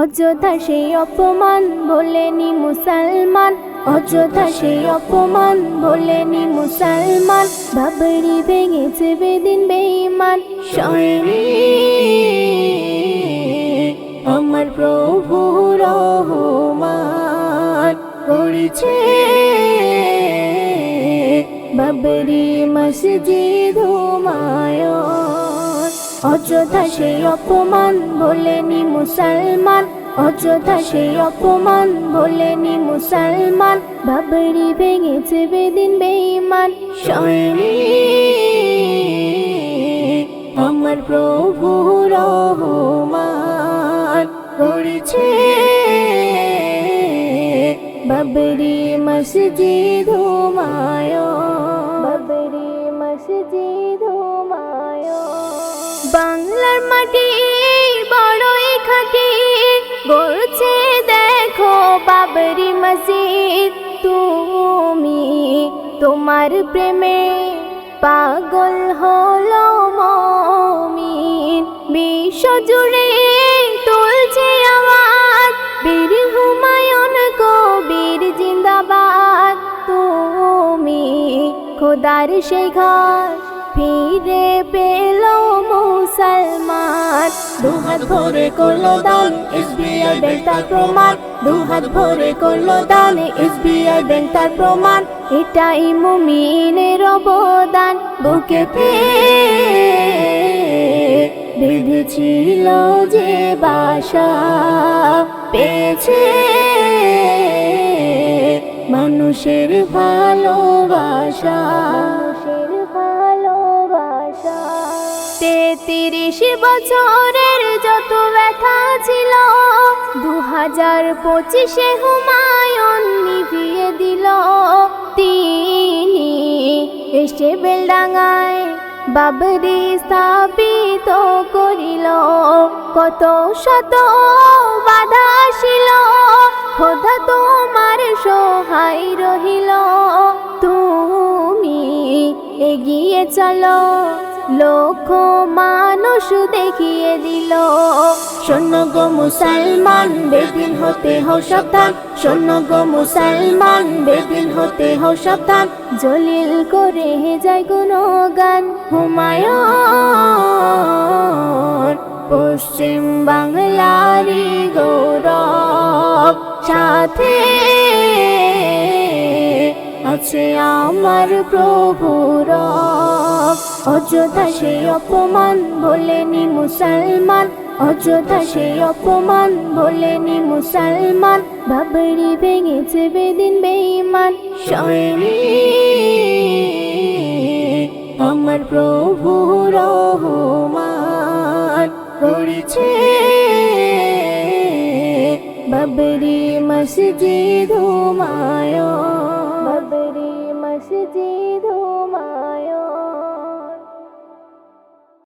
অযোধ্যা সেই অপমান বলেনি মুসলমান। অযোধ্যা সেই অপমান বলেনি মুসলমান। বাবরি ভেঙেছে বেদিন বেঈমান। সয়নি আমার প্রভু রহমান করেছে। বাবরি মসজিদ হুমায়ুন। অযোধ্যা সেই অপমান বলেনি মুসলমান। অযোধ্যা সেই অপমান বলেনি মুসলমান। বাবরি ভেঙেছে বেদিন বেঈমান। সয়নি আমার প্রভু রহমান করেছে। বাবরি মসজিদ হুমায়ুন। বাবরি মসজিদ মাটি বড়ই খাটি। দেখো বাবরি মসজিদ, তুমি তোমার প্রেমে পাগল হলো মমিন। বিশ্ব জুড়ে তুলছে আওয়াজ, বীর হুমায়ুন কবির জিন্দাবাদ। তুমি খোদার সেই ঘর ফিরে মুসলমান দুহাত ভরে করল দান এসবিআই ব্যাংক তার প্রমাণ। দুহাত ভরে করল দান এসবিআই ব্যাংক তার প্রমাণ। এটাই মুমিনের অবদান। বুকেতে বেঁধেছিল যে বাসা, পেয়েছে মানুষের ভালোবাসা। তেত্রিশ বছরের যত ব্যথা ছিল দু হাজার পঁচিশে হুমায়ুন নিভিয়ে দিল। তিনি এসে বেলডাঙায় বাবরি স্থাপিত করিল। কত শত বাধা আসিল খোদা তোমার সহায় রহিল। তুমি এগিয়ে চলো। লক্ষ মানুষ দেখিয়ে দিল। শোনো গো মুসলমান, বেদিন হতে হও সাবধান। শোনো গো মুসলমান, বেদিন হতে হও সাবধান। জলিল করে হে যায় গুণগান। হুমায়ুন, পশ্চিম বাংলারই গৌরব। সাথে আছে আমার প্রভুর অযোধ্যা সেই অপমান বলেনি মুসলমান। অযোধ্যা সেই অপমান বলেনি মুসলমান। বাবরি ভেঙেছে বেদিন বেঈমান। সয়নি আমার প্রভু রহমান করেছে। বাবরি মসজিদ হুমায়ুন।